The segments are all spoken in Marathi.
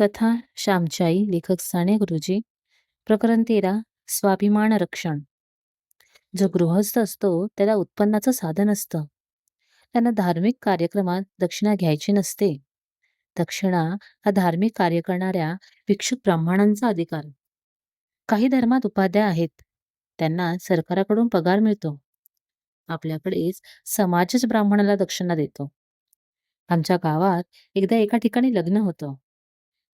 कथा श्यामची आई लेखक साने गुरुजी प्रकरण तेरा स्वाभिमान रक्षण. जो गृहस्थ असतो त्याला उत्पन्नाचं साधन असतं. त्यांना धार्मिक कार्यक्रमात दक्षिणा घ्यायची नसते. दक्षिणा हा धार्मिक कार्य करणाऱ्या भिक्षुक ब्राह्मणांचा अधिकार. काही धर्मात उपाध्याय आहेत. त्यांना सरकाराकडून पगार मिळतो. आपल्याकडेच समाजच ब्राह्मणाला दक्षिणा देतो. आमच्या गावात एकदा एका ठिकाणी लग्न होतं.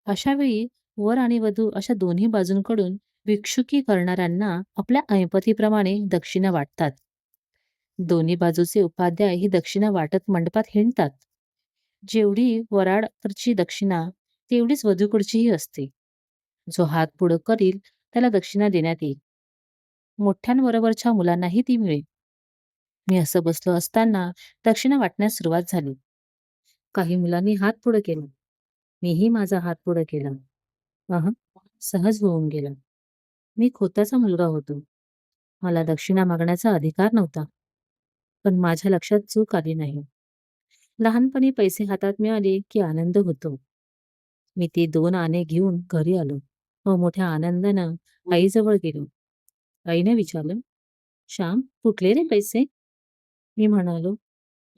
अशा वेळी वर आणि वधू अशा दोन्ही बाजूंकडून भिक्षुकी करणाऱ्यांना आपल्या ऐपतीप्रमाणे दक्षिणा वाटतात. दोन्ही बाजूचे उपाध्याय ही दक्षिणा वाटत मंडपात हिंडतात. जेवढी वराडकडची दक्षिणा तेवढीच वधूकडचीही असते. जो हात पुढं करील त्याला दक्षिणा देण्यात येईल. मोठ्यांबरोबरच्या मुलांनाही ती मिळेल. मी असं बसलो असताना दक्षिणा वाटण्यास सुरुवात झाली. काही मुलांनी हात पुढे केला. मीही माझा हात पुढे केला. अह सहज होऊन गेला. मी खोताचा मुलगा होतो. मला दक्षिणा मागण्याचा अधिकार नव्हता. पण माझ्या लक्षात चूक आली नाही. लहानपणी पैसे हातात मिळाले की आनंद होतो. मी ते दोन आणे घेऊन घरी आलो. व मोठ्या आनंदानं आईजवळ गेलो. आईने विचारलं श्याम कुठले रे पैसे? मी म्हणालो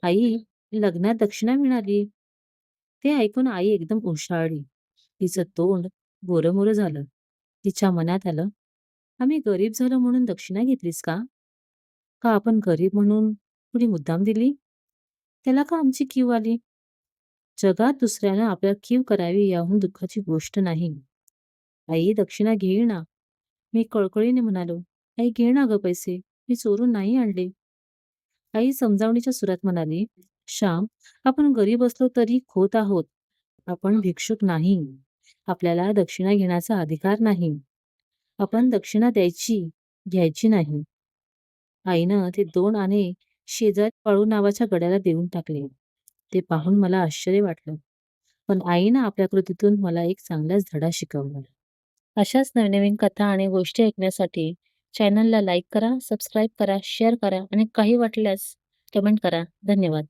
आई लग्नात दक्षिणा मिळाली. ते ऐकून आई एकदम उशाळली तिचं तोंड गोरंमोरं झालं. तिच्या मनात आलं आम्ही गरीब झालो म्हणून दक्षिणा घेतलीस का? का आपण गरीब म्हणून कुणी मुद्दाम दिली? त्याला का आमची कीव आली? जगात दुसऱ्यानं आपल्या कीव करावी याहून दुःखाची गोष्ट नाही. आई दक्षिणा घेईल ना? मी कळकळीने म्हणालो आई घे ना ग पैसे. मी चोरून नाही आणले. आई समजावणीच्या सुरात म्हणाली श्याम आपण गरीब असलो तरी खोत आहोत. आपण भिक्षुक नाही. आपल्याला दक्षिणा घेण्याचा अधिकार नाही. आपण दक्षिणा द्यायची घ्यायची नाही. आईनं ते दोन आणे शेजारी पाळू नावाच्या गड्याला देऊन टाकले. ते पाहून मला आश्चर्य वाटलं. पण आईनं आपल्या कृतीतून मला एक चांगलाच धडा शिकवला. अशाच नवनवीन कथा आणि गोष्टी ऐकण्यासाठी चॅनलला लाईक करा सबस्क्राईब करा शेअर करा आणि काही वाटल्यास कमेंट करा. धन्यवाद.